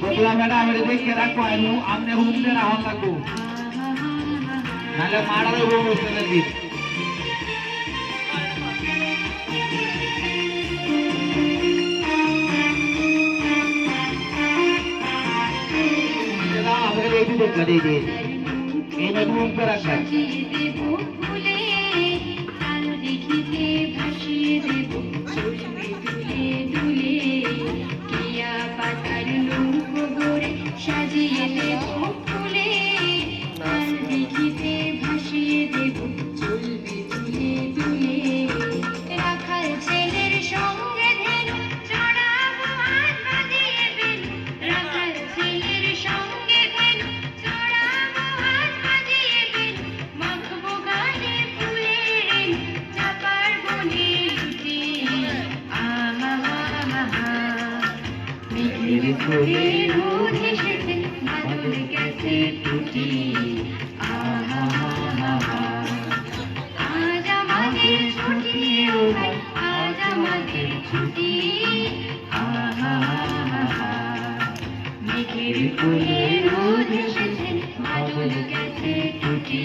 গোপলা বেটা আমি দেখে রাখব আমি হুমতে রাখো থাকব নাহলে মারা দেবো মুসলিমের দিন করে দিন এনে মুখ রাখবেন মেঘের কোলে রোদ হেসেছে বাদল গেছে টুটি আজ আমাদের ছুটি আজ আমাদের ছুটি মেঘের কোলে রোদ হেসেছে বাদল গেছে টুটি